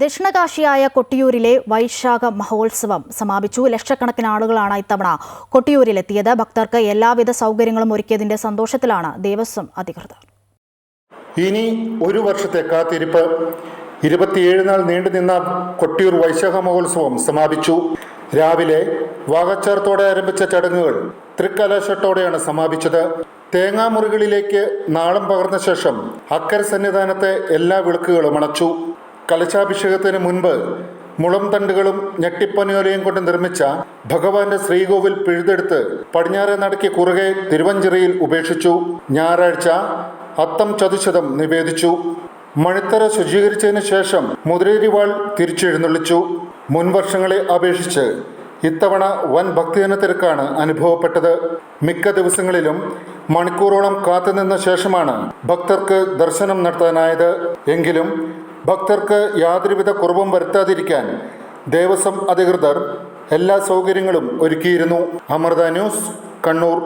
ദക്ഷിണകാശിയായ കൊട്ടിയൂരിലെ വൈശാഖ മഹോത്സവം സമാപിച്ചു. ലക്ഷക്കണക്കിന് ആളുകളാണ് ഇത്തവണ കൊട്ടിയൂരിലെത്തിയത്. ഭക്തർക്ക് എല്ലാവിധ സൗകര്യങ്ങളും ഒരുക്കിയതിന്റെ സന്തോഷത്തിലാണ് ദേവസ്വം അധികൃതർ. ഇനി ഒരു വർഷത്തെ കാത്തിരിപ്പ്. ഇരുപത്തിയേഴ് നാൾ നീണ്ടുനിന്ന കൊട്ടിയൂർ വൈശാഖ മഹോത്സവം സമാപിച്ചു. രാവിലെ വാകച്ചാർത്തോടെ ആരംഭിച്ച ചടങ്ങുകൾ തൃക്കലാശത്തോടെയാണ് സമാപിച്ചത്. തേങ്ങാമുറികളിലേക്ക് നാളം പകർന്ന ശേഷം അക്കര സന്നിധാനത്തെ എല്ലാ വിളക്കുകളും അണച്ചു. കലശാഭിഷേകത്തിന് മുൻപ് മുളം തണ്ടുകളും ഞെട്ടിപ്പനിയോലയും കൊണ്ട് നിർമ്മിച്ച ഭഗവാന്റെ ശ്രീകോവിൽ പിഴുതെടുത്ത് പടിഞ്ഞാറെ നടക്കി കുറുകെ തിരുവഞ്ചിറയിൽ ഉപേക്ഷിച്ചു. ഞായറാഴ്ച അത്തം ചതുശതം നിവേദിച്ചു. മണിത്തറ ശുചീകരിച്ചതിന് ശേഷം മുതിരേരിവാൾ തിരിച്ചെഴുന്നള്ളിച്ചു. മുൻവർഷങ്ങളെ അപേക്ഷിച്ച് ഇത്തവണ വൻ ഭക്തജനത്തിരക്കാണ് അനുഭവപ്പെട്ടത്. മിക്ക ദിവസങ്ങളിലും മണിക്കൂറോളം കാത്തുനിന്ന ശേഷമാണ് ഭക്തർക്ക് ദർശനം നടത്താനായത്. എങ്കിലും ഭക്തർക്ക് യാതൊരുവിധ കുറവും വരുത്താതിരിക്കാൻ ദേവസ്വം അധികൃതർ എല്ലാ സൗകര്യങ്ങളും ഒരുക്കിയിരുന്നു. അമൃത ന്യൂസ് കണ്ണൂർ.